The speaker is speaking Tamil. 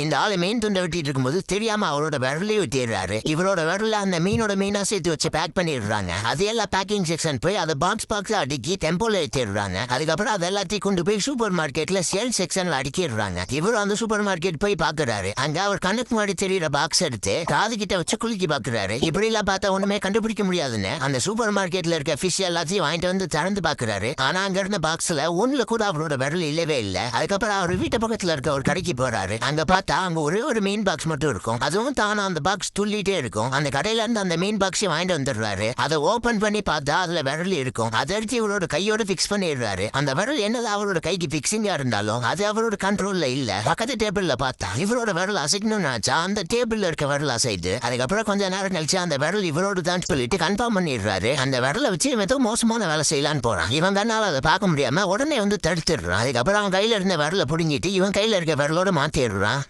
இந்த ஆளு மீன் துண்டை வெட்டிட்டு இருக்கும்போது தெரியாம அவரோட விரலையும் வெட்டிடுறாரு. இவரோட விரல அந்த மீனோட மீனா சேர்த்து வச்சு பேக் பண்ணிடுறாங்க. அது எல்லாம் பேக்கிங் செக்ஷன் போய் அதை பாக்ஸ் பாக்ஸ் அடுக்கி டெம்போல ஏற்றிடுறாங்க அதுக்கப்புறம் அது எல்லாத்தையும் கொண்டு போய் சூப்பர் மார்க்கெட்ல சேல் செக்ஷன்ல அடுக்கிடுறாங்க. இவரும் அந்த சூப்பர் மார்க்கெட் போய் பாக்குறாரு. அங்க அவர் கண்ணுக்கு முன்னாடி தெரியுற பாக்ஸ் எடுத்து காது கிட்ட வச்சு குலுக்கி பாக்குறாரு. இப்படி எல்லாம் பார்த்தா ஒண்ணுமே கண்டுபிடிக்க முடியாதுன்னு அந்த சூப்பர் மார்க்கெட்ல இருக்க ஃபிஷ் எல்லாத்தையும் வாங்கிட்டு வந்து திறந்து பாக்குறாரு. ஆனா அங்க இருந்த பாக்ஸ்ல ஒண்ணுல கூட அவரோட விரல் இல்லவே இல்லை. அதுக்கப்புறம் அவர் வீட்டு பக்கத்துல இருக்க ஒரு கடைக்கு போறாரு. அங்க பார்த்து அங்க ஒரே ஒரு மீன் பாக்ஸ் மட்டும் இருக்கும். அதுவும் தானா அந்த பாக்ஸ் துள்ளிட்டே இருக்கும். அந்த கடையில இருந்து அந்த மீன் பாக்ஸையும் வாங்கிட்டு வந்துடுறாரு. அதை ஓபன் பண்ணி பார்த்தா அதுல விரல் இருக்கும். அதை எடுத்து இவரோட கையோட பிக்ஸ் பண்ணிடுறாரு. அந்த விரல் என்னது அவரோட கைக்கு பிக்சிங்கா இருந்தாலும் அது அவரோட கண்ட்ரோல்ல இல்ல. பக்கத்து டேபிள்ல பார்த்தா இவரோட விரல் அசைக்கணும்னு ஆச்சா அந்த டேபிள்ல இருக்க விரல் அசைது அதுக்கப்புறம் கொஞ்ச நேரம் கழிச்சு அந்த விரல் இவரோட தான் சொல்லிட்டு கன்ஃபார்ம் பண்ணிடுறாரு. அந்த விரலை வச்சு இவன் ஏதோ மோசமான வேலை செய்யலான்னு போறான். இவன் தன்னால அதை பார்க்க முடியாம உடனே வந்து தடுத்துடுறான். அதுக்கப்புறம் அவன் கையில இருந்த விரலை புடுங்கிட்டு இவன் கையில இருக்க விரலோட மாத்திடுறான்.